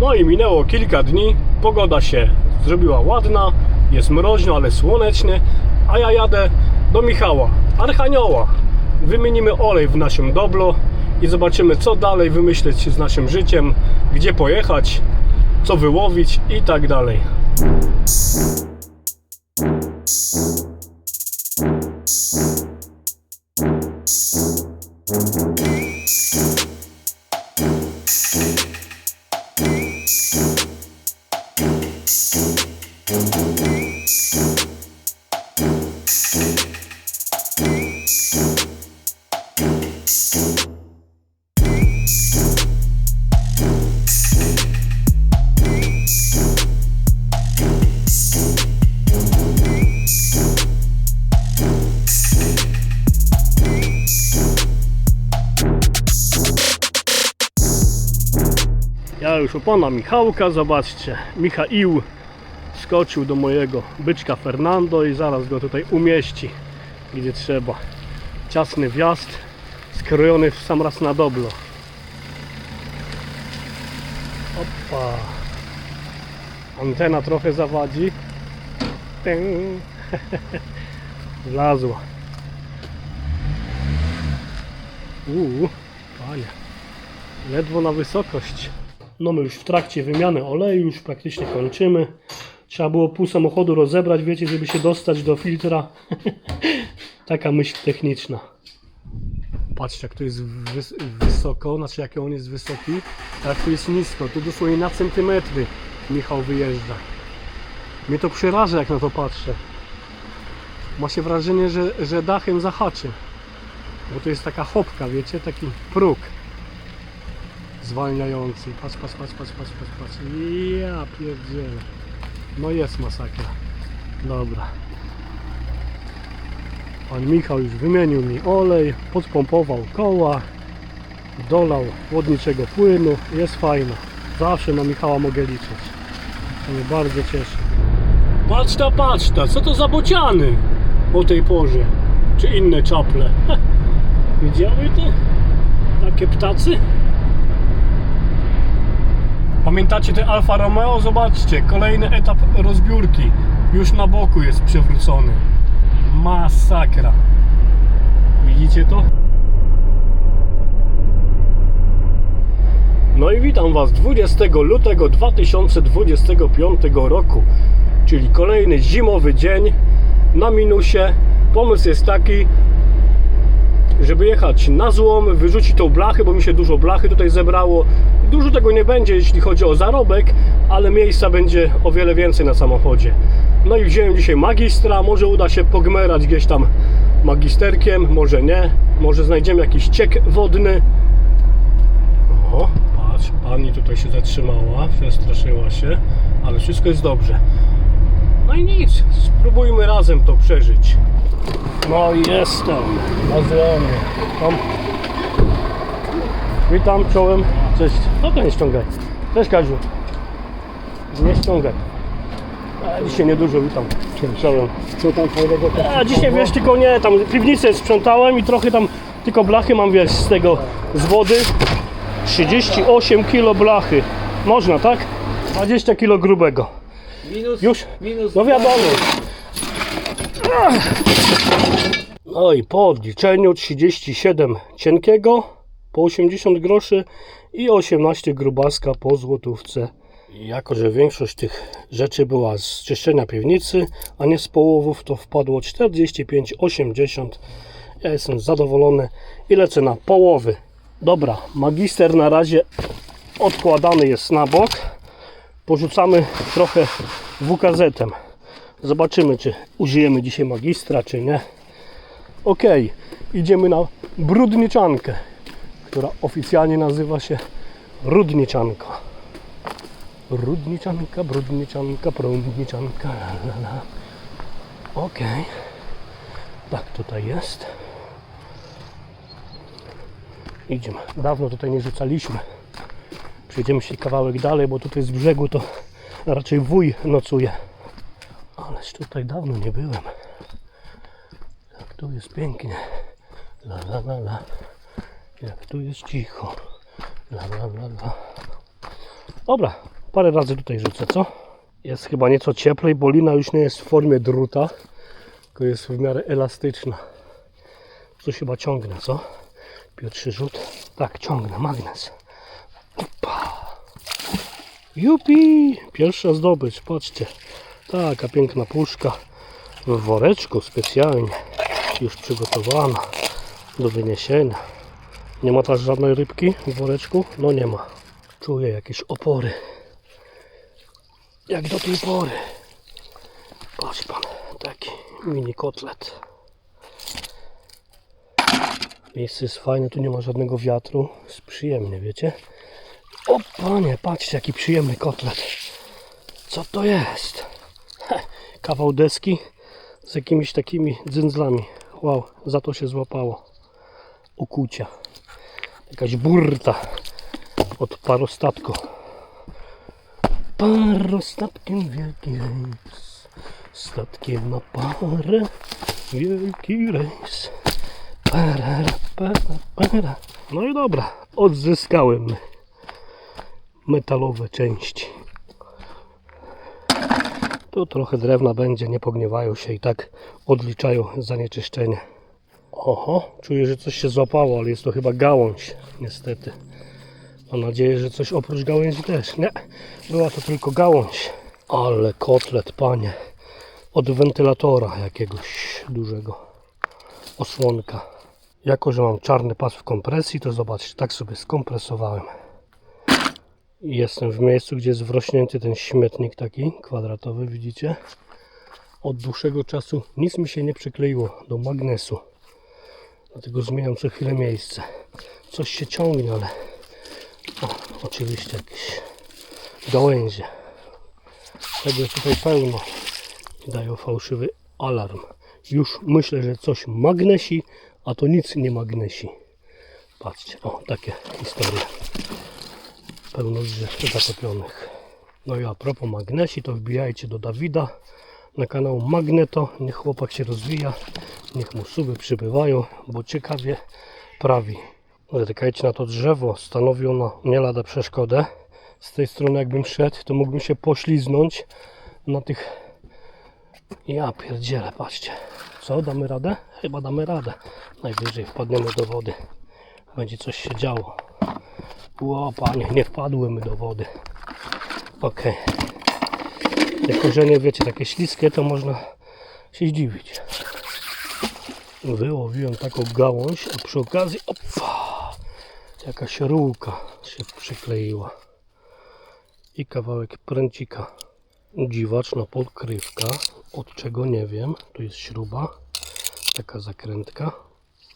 No i minęło kilka dni, pogoda się zrobiła ładna, jest mroźno, ale słonecznie, a ja jadę do Michała, Archanioła. Wymienimy olej w naszym doblo i zobaczymy co dalej wymyśleć z naszym życiem, gdzie pojechać, co wyłowić i tak dalej. Ja już u pana Michałka, zobaczcie, Michaił skoczył do mojego byczka Fernando i zaraz go tutaj umieści, gdzie trzeba. Ciasny wjazd, skrojony w sam raz na doblo. Opa. Antena trochę zawadzi. Tęg. Wlazła. Uuu, panie. Ledwo na wysokość. No my już w trakcie wymiany oleju, już praktycznie kończymy. Trzeba było pół samochodu rozebrać, wiecie, żeby się dostać do filtra. Taka myśl techniczna. Patrzcie, jak to jest wys- wysoko, znaczy jak on jest wysoki, a jak to jest nisko. Tu dosłownie na centymetry Michał wyjeżdża. Mnie to przeraża, jak na to patrzę. Ma się wrażenie, że, że dachem zahaczy. Bo to jest taka chopka, wiecie, taki próg zwalniający. Patrz, patrz, patrz, patrz, patrz, patrz, patrz. Ja pierdzielę. No jest masakra. Dobra. Pan Michał już wymienił mi olej, podpompował koła, dolał chłodniczego płynu. Jest fajno. Zawsze na Michała mogę liczyć. To mnie bardzo cieszy. Patrz ta, patrz ta, co to za bociany o tej porze? Czy inne czaple? Widziały to? Takie ptacy? Pamiętacie te Alfa Romeo? Zobaczcie, kolejny etap rozbiórki. Już na boku jest przewrócony. Masakra. Widzicie to? No i witam Was 20 lutego 2025 roku, czyli kolejny zimowy dzień na minusie. Pomysł jest taki, żeby jechać na złom, wyrzucić tą blachę, bo mi się dużo blachy tutaj zebrało. Dużo tego nie będzie, jeśli chodzi o zarobek, ale miejsca będzie o wiele więcej na samochodzie. No i wziąłem dzisiaj magistra, może uda się pogmerać gdzieś tam magisterkiem, może nie, może znajdziemy jakiś ciek wodny. O, patrz, pani tutaj się zatrzymała, przestraszyła się, ale wszystko jest dobrze. No i nic, spróbujmy razem to przeżyć. No i jestem na złomie. Tam. Witam, czołem. Cześć. Dobra, nie ściągaj. Cześć Kaziu. Nie ściągaj. A, dzisiaj niedużo, witam. Czołem. Co tam fajnego A dzisiaj wiesz, tylko nie, tam piwnicę sprzątałem i trochę tam tylko blachy mam, wiesz, z tego, z wody. 38 kg blachy. Można, tak? 20 kg grubego. Minus, Już? minus No wiadomo. No i po odliczeniu 37 cienkiego po 80 groszy i 18 grubaska po złotówce. Jako, że większość tych rzeczy była z czyszczenia piwnicy, a nie z połowów, to wpadło 45,80. Ja jestem zadowolony i lecę na połowy. Dobra, magister na razie odkładany jest na bok. Porzucamy trochę WKZ-em. Zobaczymy, czy użyjemy dzisiaj magistra, czy nie. Ok, idziemy na brudniczankę, która oficjalnie nazywa się rudniczanka. Rudniczanka, brudniczanka, la. Ok, tak tutaj jest. Idziemy. Dawno tutaj nie rzucaliśmy. Przejdziemy się kawałek dalej, bo tutaj z brzegu to raczej wuj nocuje. Ależ tutaj dawno nie byłem. Jak tu jest pięknie. La la la la. Jak tu jest cicho. La la la la. Dobra, Parę razy tutaj rzucę, co? Jest chyba nieco cieplej, bo lina już nie jest w formie druta, tylko jest w miarę elastyczna. Coś chyba ciągnę, co? Pierwszy rzut. Tak, ciągnę, magnes. Opa. Jupi! Pierwsza zdobycz, patrzcie. Taka piękna puszka w woreczku specjalnie, już przygotowana do wyniesienia. Nie ma też żadnej rybki w woreczku? No nie ma. Czuję jakieś opory. Jak do tej pory. Patrz pan, taki mini kotlet. Miejsce jest fajne, tu nie ma żadnego wiatru. Jest przyjemnie, wiecie? O panie, patrzcie jaki przyjemny kotlet. Co to jest? Kawał deski z jakimiś takimi dzyndzlami. Wow, za to się złapało. Ukucia. Jakaś burta od parostatku. Parostatkiem wielki rejs. Statkiem na parę wielki rejs. Para, para, para. No i dobra, odzyskałem metalowe części. Tu trochę drewna będzie, nie pogniewają się i tak odliczają zanieczyszczenie. Oho, czuję, że coś się złapało, ale jest to chyba gałąź, niestety. Mam nadzieję, że coś oprócz gałęzi też. Nie, była to tylko gałąź. Ale kotlet, panie. Od wentylatora jakiegoś dużego. Osłonka. Jako, że mam czarny pas w kompresji, to zobaczcie, tak sobie skompresowałem. Jestem w miejscu, gdzie jest wrośnięty ten śmietnik taki kwadratowy, widzicie? Od dłuższego czasu nic mi się nie przykleiło do magnesu. Dlatego zmieniam co chwilę miejsce. Coś się ciągnie, ale o, oczywiście jakieś gałęzie. Tego tutaj pełno. Dają fałszywy alarm. Już myślę, że coś magnesi, a to nic nie magnesi. Patrzcie, o takie historie. Pełno drzew zatopionych. No i a propos magnesi, to wbijajcie do Dawida na kanał Magneto. Niech chłopak się rozwija, niech mu suby przybywają, bo ciekawie prawi. Zerkajcie na to drzewo, stanowi ono nie lada przeszkodę. Z tej strony jakbym szedł, to mógłbym się pośliznąć na tych... Ja pierdzielę, patrzcie. Co, damy radę? Chyba damy radę. Najwyżej wpadniemy do wody. Będzie coś się działo. Ło, panie, nie wpadłymy do wody. Ok. Te korzenie, wiecie, takie śliskie, to można się zdziwić. Wyłowiłem taką gałąź, a przy okazji, opa, jakaś rurka się przykleiła. I kawałek pręcika. Dziwaczna podkrywka, od czego nie wiem. Tu jest śruba, taka zakrętka.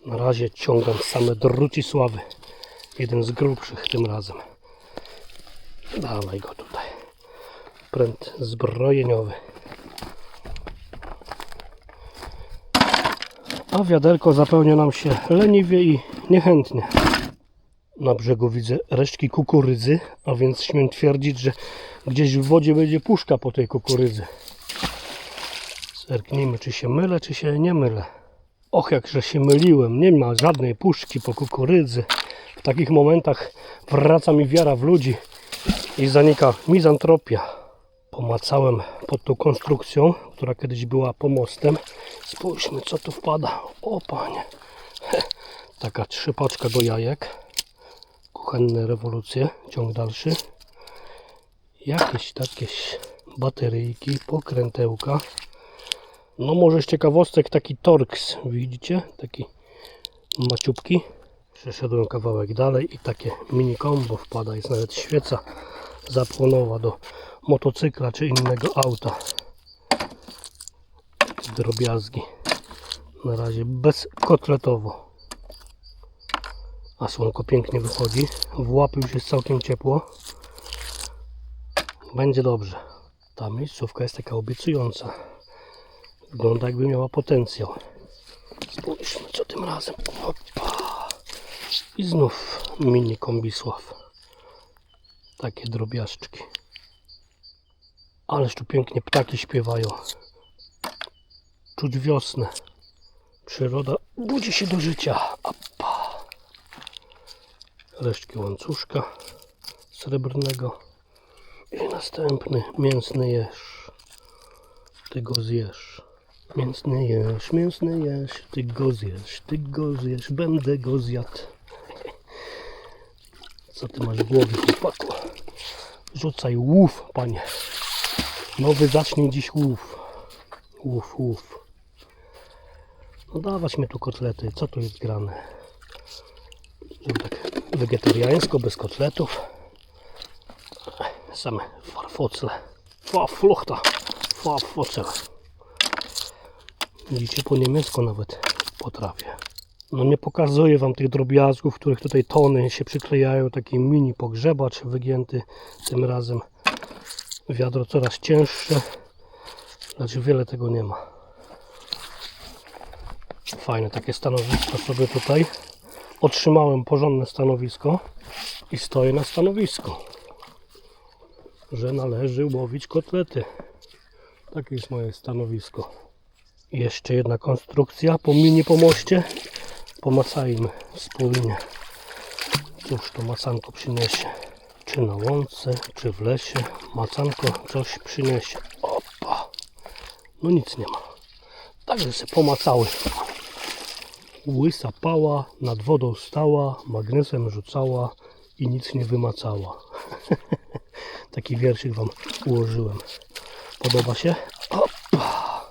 Na razie ciągam same drucisławy. Jeden z grubszych tym razem. Dawaj go tutaj. Pręt zbrojeniowy. A wiaderko zapełnia nam się leniwie i niechętnie. Na brzegu widzę resztki kukurydzy, a więc śmiem twierdzić, że gdzieś w wodzie będzie puszka po tej kukurydzy. Zerknijmy, czy się mylę, czy się nie mylę. Och, jakże się myliłem. Nie ma żadnej puszki po kukurydzy. W takich momentach wraca mi wiara w ludzi i zanika mizantropia. Pomacałem pod tą konstrukcją, która kiedyś była pomostem. Spójrzmy, co tu wpada. O panie. Taka trzypaczka do jajek. Kuchenne rewolucje. Ciąg dalszy. Jakieś takie bateryjki, pokrętełka. No może z ciekawostek taki Torx, widzicie? Taki maciupki. Przeszedłem kawałek dalej i takie mini combo wpada. Jest nawet świeca zapłonowa do motocykla czy innego auta. Drobiazgi. Na razie bezkotletowo. A słonko pięknie wychodzi. W łapy już jest całkiem ciepło. Będzie dobrze. Ta miejscówka jest taka obiecująca. Wygląda jakby miała potencjał. Spójrzmy co tym razem. Opa. I znów mini kombisław. Takie drobiażdżki. Ależ tu pięknie ptaki śpiewają. Czuć wiosnę. Przyroda budzi się do życia. Opa. Resztki łańcuszka srebrnego. I następny mięsny jeż. Ty go zjesz. Mięsny jeż, mięsny jeż, ty go zjesz, ty go zjesz, będę go zjadł. Co ty masz w głowie, chłopaku? Rzucaj łów, panie. Nowy zacznie dziś łów. Łów, łów. No dawać mi tu kotlety, co tu jest grane? Żeby tak wegetariańsko, bez kotletów. Same farfocle. Farfluchta. Farfocel. Widzicie, po niemiecku nawet potrafię. No nie pokazuję Wam tych drobiazgów, których tutaj tony się przyklejają. Taki mini pogrzebacz wygięty tym razem. Wiadro coraz cięższe. Znaczy wiele tego nie ma. Fajne takie stanowisko sobie tutaj. Otrzymałem porządne stanowisko i stoję na stanowisku, że należy łowić kotlety. Takie jest moje stanowisko. Jeszcze jedna konstrukcja po mini pomoście. Pomacajmy wspólnie. Cóż to macanko przyniesie? Czy na łące, czy w lesie? Macanko coś przyniesie. Opa! No nic nie ma. Także się pomacały. Łysa pała, nad wodą stała, magnesem rzucała i nic nie wymacała. Taki wierszyk wam ułożyłem. Podoba się? Opa!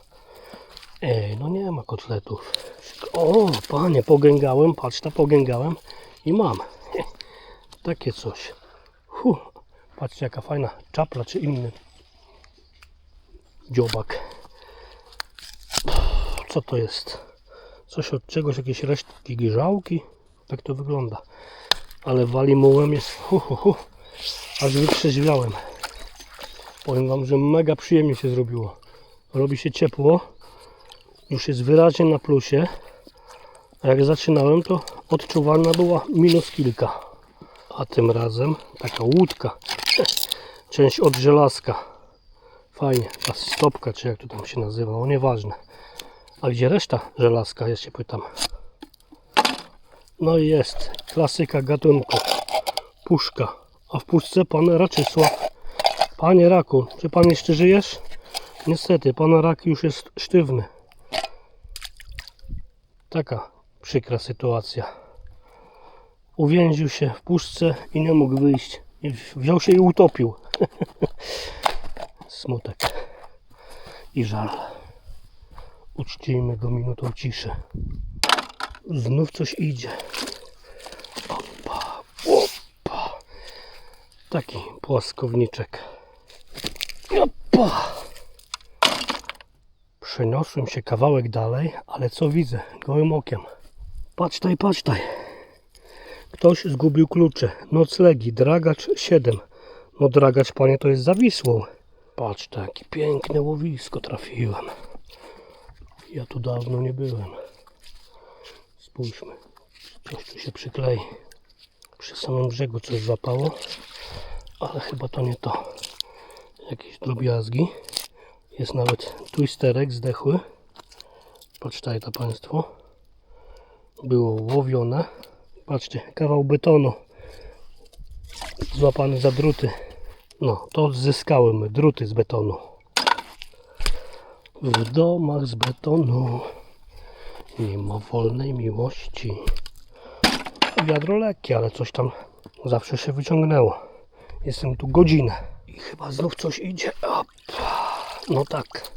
Ej, no nie ma kotletów. O, panie, pogęgałem, patrz, ta pogęgałem i mam. Takie coś. Hu, patrzcie jaka fajna czapla czy inny dziobak. Co to jest? Coś od czegoś, jakieś resztki grzałki. Tak to wygląda. Ale wali mułem jest hu, hu, hu. Aż wytrzeźwiałem. Powiem Wam, że mega przyjemnie się zrobiło. Robi się ciepło. Już jest wyraźnie na plusie. A jak zaczynałem, to odczuwalna była minus kilka. A tym razem taka łódka. Część od żelazka. Fajnie. Ta stopka, czy jak to tam się nazywa, no nieważne. A gdzie reszta żelazka, ja się pytam. No i jest. Klasyka gatunku. Puszka. A w puszce pan Raczysław. Panie Raku, czy pan jeszcze żyjesz? Niestety, pana rak już jest sztywny. Taka przykra sytuacja. Uwięził się w puszce i nie mógł wyjść. Wziął się i utopił. Smutek i żal. Uczcijmy go minutą ciszy. Znów coś idzie. Opa, opa. Taki płaskowniczek. Opa. Przeniosłem się kawałek dalej, ale co widzę? Gołym okiem. Patrz taj, patrz taj. Ktoś zgubił klucze. Noclegi, dragacz 7. No dragacz, panie, to jest zawisłą. Patrz, takie piękne łowisko trafiłem. Ja tu dawno nie byłem. Spójrzmy. Coś tu się przyklei. Przy samym brzegu coś złapało. Ale chyba to nie to. Jakieś drobiazgi. Jest nawet twisterek zdechły. Patrzcie to Państwo. Było łowione. Patrzcie, kawał betonu. Złapany za druty. No, to odzyskałem druty z betonu. W domach z betonu ma wolnej miłości. Wiadro lekkie, ale coś tam zawsze się wyciągnęło. Jestem tu godzinę i chyba znów coś idzie. No tak.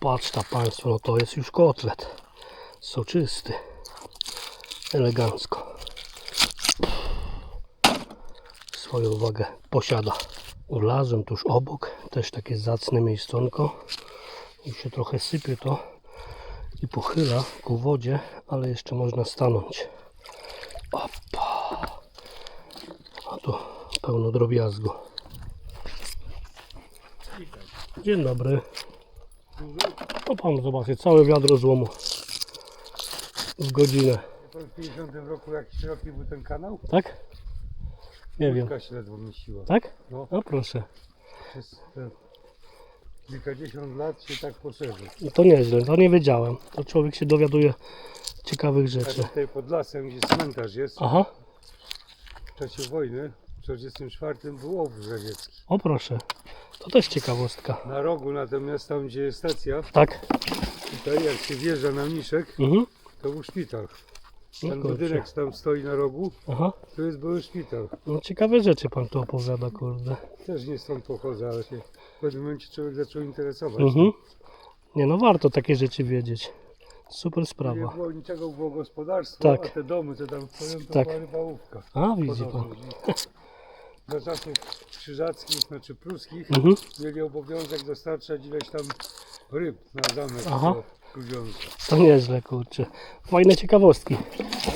Patrz ta Państwo, no to jest już kotlet. Soczysty. Elegancko. Swoją uwagę posiada. Ulazłem tuż obok, też takie zacne miejsconko. Już się trochę sypie to i pochyla ku wodzie, ale jeszcze można stanąć. Opa! A tu pełno drobiazgu. Dzień dobry. O pan zobaczy, całe wiadro złomu. W godzinę. W 50 roku jakiś roki był ten kanał? Tak? Nie wiem. Łódka się ledwo mieściła. Tak? No. No proszę. Przez te kilkadziesiąt lat się tak poszerzył. No to nieźle, to nie wiedziałem. To człowiek się dowiaduje ciekawych rzeczy. tutaj pod lasem, gdzie cmentarz jest, Aha, w czasie wojny W 1944 był obóz radziecki. O proszę. To też ciekawostka. Na rogu natomiast tam gdzie jest stacja, Tak? tutaj jak się wjeżdża na Mniszek, Mhm. to był szpital. Ten kurczę. budynek tam stoi na rogu, Aha. to jest były szpital. No ciekawe rzeczy pan tu opowiada, kurde. Też nie stąd pochodzę, ale się w pewnym momencie człowiek zaczął interesować. Mhm. Nie no, warto takie rzeczy wiedzieć. Super Nie sprawa. było niczego, było gospodarstwo, Tak. a te domy, co tam stoją, to Tak. była rybałówka. A, widzi pan. Podobno. Za czasów krzyżackich, znaczy pruskich, Mhm. mieli obowiązek dostarczać ileś tam ryb na zamek Aha. Grudziądza. To nieźle, kurczę. Fajne ciekawostki.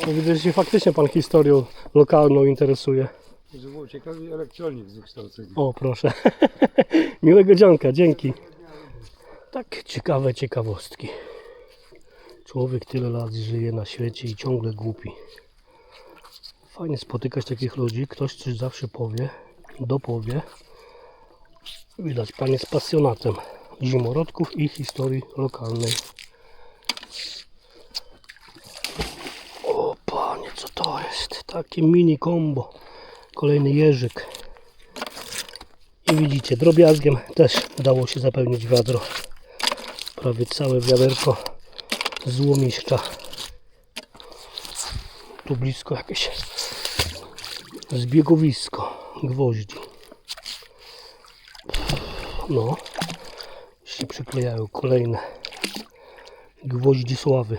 Widzę, że się faktycznie pan historią lokalną interesuje. Że było ciekawie elektronik z wykształcenia. O, proszę. Miłego dzionka, dzięki. Tak ciekawe ciekawostki. Człowiek tyle lat żyje na świecie i ciągle głupi. Fajnie spotykać takich ludzi. Ktoś coś zawsze powie, dopowie. Widać, pan jest pasjonatem zimorodków i historii lokalnej. O panie, co to jest? Takie mini combo. Kolejny jeżyk. I widzicie, drobiazgiem też udało się zapełnić wiadro. Prawie całe wiaderko złomiszcza. Tu blisko jakieś zbiegowisko gwoździ. No, się przyklejają kolejne gwoździ sławy.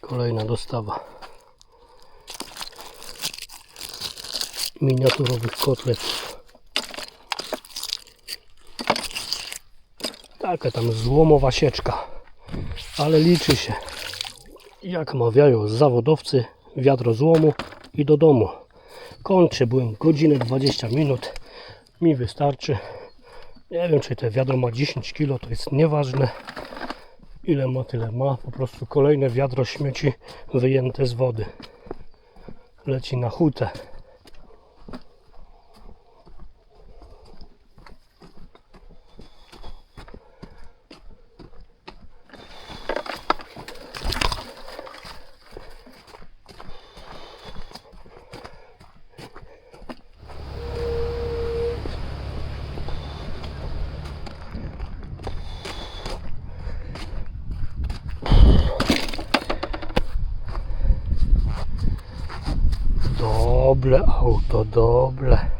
Kolejna dostawa miniaturowych kotletów. Taka tam złomowa sieczka, ale liczy się. Jak mawiają zawodowcy, wiadro złomu i do domu. Kończę, byłem godzinę 20 minut. Mi wystarczy. Nie wiem, czy te wiadro ma 10 kg, to jest nieważne. Ile ma, tyle ma. Po prostu kolejne wiadro śmieci wyjęte z wody. Leci na hutę. Dobre.